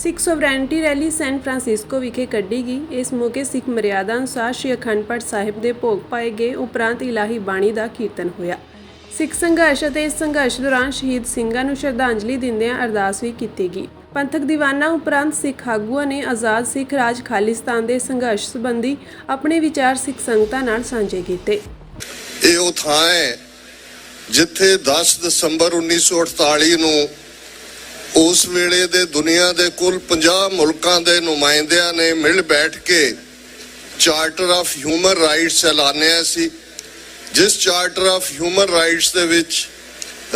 ਸਿੱਖ ਸੋਵਰੈਂਟੀ rally San Francisco ਵਿਖੇ ਕੱਢੀ ਗਈ। ਇਸ ਮੌਕੇ ਸਿੱਖ ਮਰਿਆਦਾ ਅਨੁਸਾਰ ਸ਼੍ਰੀ ਅਖੰਡ ਪਾਠ ਸਾਹਿਬ ਦੇ ਭੋਗ ਪਾਏ ਗਏ। ਉਪਰੰਤ ਇਲਾਹੀ ਬਾਣੀ ਦਾ ਕੀਰਤਨ ਹੋਇਆ। ਸਿੱਖ ਸੰਘਰਸ਼ ਅਤੇ ਇਸ ਸੰਘਰਸ਼ ਦੌਰਾਨ ਸ਼ਹੀਦ ਸਿੰਘਾਂ ਨੂੰ ਸ਼ਰਧਾਂਜਲੀ ਦਿੰਦਿਆਂ ਅਰਦਾਸ ਵੀ ਕੀਤੀ ਗਈ। ਪੰਥਕ ਦੀਵਾਨਾਂ ਉਪਰੰਤ ਸਿੱਖ ਆਗੂਆਂ ਨੇ ਆਜ਼ਾਦ ਸਿੱਖ ਰਾਜ ਖਾਲਿਸਤਾਨ ਦੇ ਸੰਘਰਸ਼ ਸੰਬੰਧੀ ਆਪਣੇ ਵਿਚਾਰ ਸਿੱਖ ਸੰਗਤਾਂ ਨਾਲ ਸਾਂਝੇ ਕੀਤੇ। ਇਹ ਉਹ ਥਾਂ ਹੈ ਜਿੱਥੇ 10 ਦਸੰਬਰ 1948 ਨੂੰ ਉਸ ਵੇਲੇ ਦੇ ਦੁਨੀਆ ਦੇ ਕੁੱਲ 50 ਮੁਲਕਾਂ ਦੇ ਨੁਮਾਇੰਦਿਆਂ ਨੇ ਮਿਲ ਬੈਠ ਕੇ ਚਾਰਟਰ ਆਫ ਹਿਊਮਨ ਰਾਈਟਸ ਐਲਾਨਿਆ ਸੀ, ਜਿਸ ਚਾਰਟਰ ਆਫ ਹਿਊਮਨ ਰਾਈਟਸ ਦੇ ਵਿੱਚ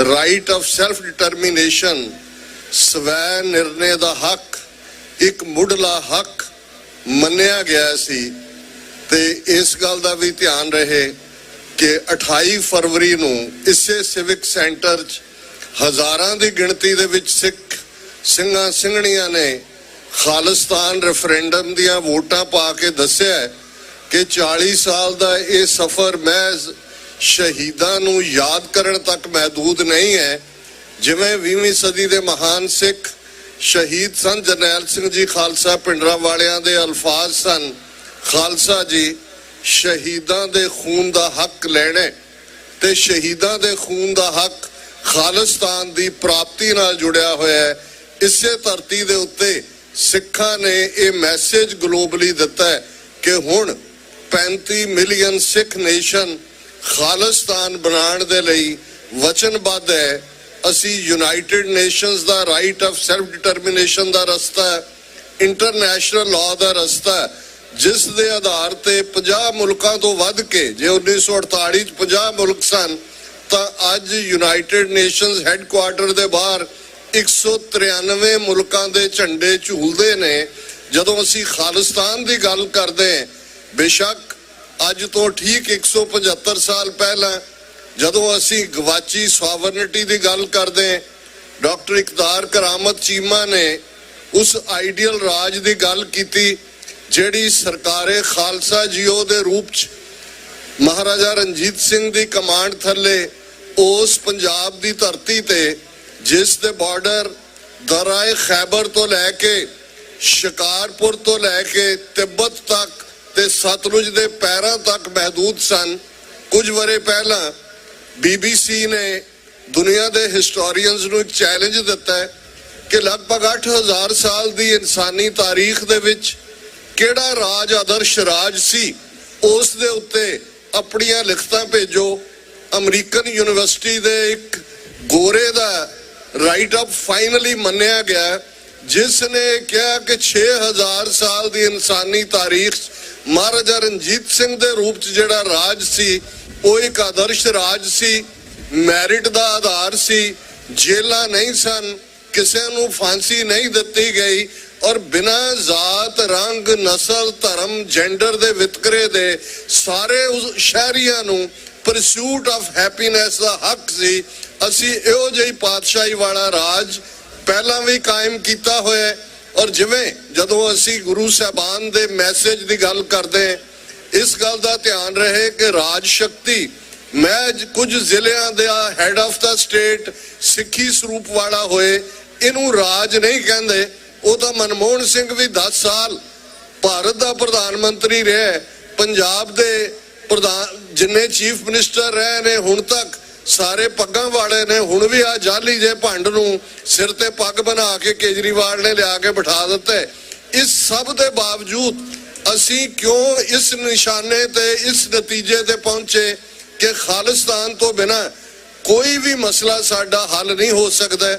ਰਾਈਟ ਆਫ ਸੈਲਫ ਡਿਟਰਮੀਨੇਸ਼ਨ ਸਵੈ ਨਿਰਣੇ ਦਾ ਹੱਕ, ਇੱਕ ਮੁੱਢਲਾ ਹੱਕ ਮੰਨਿਆ ਗਿਆ ਸੀ ਤੇ ਇਸ ਗੱਲ ਦਾ ਵੀ ਧਿਆਨ ਰਹੇ ਕਿ 28 ਫਰਵਰੀ ਨੂੰ ਇਸੇ ਸਿਵਿਕ ਸੈਂਟਰ 'ਚ ਹਜ਼ਾਰਾਂ ਦੀ ਗਿਣਤੀ ਦੇ ਵਿੱਚ ਸਿੱਖ ਸਿੰਘਾਂ ਸਿੰਘਣੀਆਂ ਨੇ ਖਾਲਿਸਤਾਨ ਰੈਫਰੈਂਡਮ ਦੀਆਂ ਵੋਟਾਂ ਪਾ ਕੇ ਦੱਸਿਆ ਕਿ 40 ਸਾਲ ਦਾ ਇਹ ਸਫ਼ਰ ਮਹਿਜ਼ ਸ਼ਹੀਦਾਂ ਨੂੰ ਯਾਦ ਕਰਨ ਤੱਕ ਮਹਦੂਦ ਨਹੀਂ ਹੈ। ਜਿਵੇਂ 20ਵੀਂ ਸਦੀ ਦੇ ਮਹਾਨ ਸਿੱਖ ਸ਼ਹੀਦ ਸਨ, ਜਰਨੈਲ ਸਿੰਘ ਜੀ ਖਾਲਸਾ ਪਿੰਡਰਾ ਵਾਲਿਆਂ ਦੇ ਅਲਫਾਜ਼ ਸਨ, ਖਾਲਸਾ ਜੀ, ਸ਼ਹੀਦਾਂ ਦੇ ਖੂਨ ਦਾ ਹੱਕ ਲੈਣੇ ਤੇ ਸ਼ਹੀਦਾਂ ਦੇ ਖੂਨ ਦਾ ਹੱਕ ਖਾਲਿਸਤਾਨ ਦੀ ਪ੍ਰਾਪਤੀ ਨਾਲ ਜੁੜਿਆ ਹੋਇਆ ਹੈ। ਇਸੇ ਧਰਤੀ ਦੇ ਉੱਤੇ ਸਿੱਖਾਂ ਨੇ ਇਹ ਮੈਸੇਜ ਗਲੋਬਲੀ ਦਿੱਤਾ ਹੈ ਕਿ ਹੁਣ 35 ਮਿਲੀਅਨ ਸਿੱਖ ਨੇਸ਼ਨ ਖਾਲਿਸਤਾਨ ਬਣਾਉਣ ਦੇ ਲਈ ਵਚਨਬੱਧ ਹੈ। ਅਸੀਂ ਯੂਨਾਈਟਿਡ ਨੇਸ਼ਨਸ ਦਾ ਰਾਈਟ ਆਫ ਸੈਲਫ ਡਿਟਰਮੀਨੇਸ਼ਨ ਦਾ ਰਸਤਾ ਇੰਟਰਨੈਸ਼ਨਲ ਲਾਅ ਦਾ ਰਸਤਾ ਜਿਸ ਦੇ ਆਧਾਰ ਤੇ 50 ਮੁਲਕਾਂ ਤੋਂ ਵੱਧ ਕੇ ਜੇ 1948 ਚ 50 ਮੁਲਕ ਸਨ, ਤਾਂ ਅੱਜ ਯੂਨਾਈਟਿਡ ਨੇਸ਼ਨਸ ਹੈੱਡਕੁਆਰਟਰ ਦੇ ਬਾਹਰ 193 ਮੁਲਕਾਂ ਦੇ ਝੰਡੇ ਝੂਲਦੇ ਨੇ। ਜਦੋਂ ਅਸੀਂ ਖਾਲਿਸਤਾਨ ਦੀ ਗੱਲ ਕਰਦੇ ਬੇਸ਼ੱਕ ਅੱਜ ਤੋਂ ਠੀਕ 175 ਸਾਲ ਪਹਿਲਾਂ ਜਦੋਂ ਅਸੀਂ ਗਵਾਚੀ ਸੋਵਰਨਿਟੀ ਦੀ ਗੱਲ ਕਰਦੇ ਡਾਕਟਰ ਇਕਦਾਰ ਕਰਾਮਤ ਚੀਮਾ ਨੇ ਉਸ ਆਈਡੀਅਲ ਰਾਜ ਦੀ ਗੱਲ ਕੀਤੀ, ਜਿਹੜੀ ਸਰਕਾਰੇ ਖਾਲਸਾ ਜੀਓ ਦੇ ਰੂਪ ਚ ਮਹਾਰਾਜਾ ਰਣਜੀਤ ਸਿੰਘ ਦੀ ਕਮਾਂਡ ਥੱਲੇ ਉਸ ਪੰਜਾਬ ਦੀ ਧਰਤੀ ਤੇ ਜਿਸ ਦੇ ਬਾਰਡਰ ਦਰਾਏ ਖੈਬਰ ਤੋਂ ਲੈ ਕੇ ਸ਼ਿਕਾਰਪੁਰ ਤੋਂ ਲੈ ਕੇ ਤਿੱਬਤ ਤੱਕ ਤੇ ਸਤਲੁਜ ਦੇ ਪੈਰਾਂ ਤੱਕ ਮਹਦੂਦ ਸਨ, ਕੁਝ ਵਰੇ ਪਹਿਲਾਂ ਬੀਬੀਸੀ ਨੇ ਦੁਨੀਆ ਦੇ ਹਿਸਟੋਰੀਅਨਸ ਨੂੰ ਇੱਕ ਚੈਲੰਜ ਦਿੱਤਾ ਹੈ ਕਿ ਲਗਭਗ 8000 ਸਾਲ ਦੀ ਇਨਸਾਨੀ ਤਾਰੀਖ ਦੇ ਵਿੱਚ ਕਿਹੜਾ ਰਾਜ ਆਦਰਸ਼ ਰਾਜ ਸੀ, ਉਸ ਦੇ ਉੱਤੇ ਆਪਣੀਆਂ ਲਿਖਤਾਂ ਭੇਜੋ। ਅਮਰੀਕਨ ਯੂਨੀਵਰਸਿਟੀ ਦੇ ਇੱਕ ਗੋਰੇ ਦਾ ਰਾਈਟ ਅਪ ਫਾਈਨਲੀ ਮੰਨਿਆ ਗਿਆ ਜਿਸ ਨੇ ਕਿਹਾ ਕਿ 6000 ਸਾਲ ਦੀ ਇਨਸਾਨੀ ਤਾਰੀਖ, ਮਹਾਰਾਜਾ ਰਣਜੀਤ ਸਿੰਘ ਦੇ ਰੂਪ 'ਚ ਜਿਹੜਾ ਰਾਜ ਸੀ, ਉਹ ਇੱਕ ਆਦਰਸ਼ ਰਾਜ ਸੀ ਮੈਰਿਟ ਦਾ ਆਧਾਰ ਸੀ, ਜੇਲਾਂ ਨਹੀਂ ਸਨ, ਕਿਸੇ ਨੂੰ ਫਾਂਸੀ ਨਹੀਂ ਦਿੱਤੀ ਗਈ, ਔਰ ਬਿਨਾਂ ਜ਼ਾਤ, ਰੰਗ, ਨਸਲ, ਧਰਮ ਜੈਂਡਰ ਦੇ ਵਿਤਕਰੇ ਦੇ ਸਾਰੇ ਉਸ ਸ਼ਹਿਰੀਆਂ ਨੂੰ ਪਰਸੂਟ ਆਫ ਹੈਪੀਨੈਸ ਦਾ ਹੱਕ ਸੀ। ਅਸੀਂ ਇਹੋ ਜਿਹੀ ਪਾਤਸ਼ਾਹੀ ਵਾਲਾ ਰਾਜ ਪਹਿਲਾਂ ਵੀ ਕਾਇਮ ਕੀਤਾ ਹੋਇਆ ਔਰ ਜਿਵੇਂ ਜਦੋਂ ਅਸੀਂ ਗੁਰੂ ਸਾਹਿਬਾਨ ਦੇ ਮੈਸੇਜ ਦੀ ਗੱਲ ਕਰਦੇ ਹਾਂ, ਇਸ ਗੱਲ ਦਾ ਧਿਆਨ ਰਹੇ ਕਿ ਰਾਜ ਸ਼ਕਤੀ ਮੈਂ ਕੁਝ ਜ਼ਿਲ੍ਹਿਆਂ ਦਾ ਹੈਡ ਆਫ ਦਾ ਸਟੇਟ ਸਿੱਖੀ ਸਰੂਪ ਵਾਲਾ ਹੋਏ ਇਹਨੂੰ ਰਾਜ ਨਹੀਂ ਕਹਿੰਦੇ। ਉਹ ਤਾਂ ਮਨਮੋਹਨ ਸਿੰਘ ਵੀ 10 ਸਾਲ ਭਾਰਤ ਦਾ ਪ੍ਰਧਾਨ ਮੰਤਰੀ ਰਿਹਾ ਪੰਜਾਬ ਦੇ ਪ੍ਰਧਾਨ ਜਿੰਨੇ ਚੀਫ ਮਿਨਿਸਟਰ ਰਹੇ ਨੇ ਹੁਣ ਤੱਕ, ਸਾਰੇ ਪੱਗਾਂ ਵਾਲੇ ਨੇ, ਹੁਣ ਵੀ ਆ ਜਾਲੀ ਜੇ ਭੰਡ ਨੂੰ ਸਿਰ ਤੇ ਪੱਗ ਬਣਾ ਕੇ ਕੇਜਰੀਵਾਲ ਨੇ ਲਿਆ ਕੇ ਬਿਠਾ ਦਿੱਤਾ। ਇਸ ਸਭ ਦੇ ਬਾਵਜੂਦ ਅਸੀਂ ਕਿਉਂ ਇਸ ਨਿਸ਼ਾਨੇ ਤੇ, ਇਸ ਨਤੀਜੇ ਤੇ ਪਹੁੰਚੇ ਕਿ ਖਾਲਿਸਤਾਨ ਤੋਂ ਬਿਨਾ ਕੋਈ ਵੀ ਮਸਲਾ ਸਾਡਾ ਹੱਲ ਨਹੀਂ ਹੋ ਸਕਦਾ?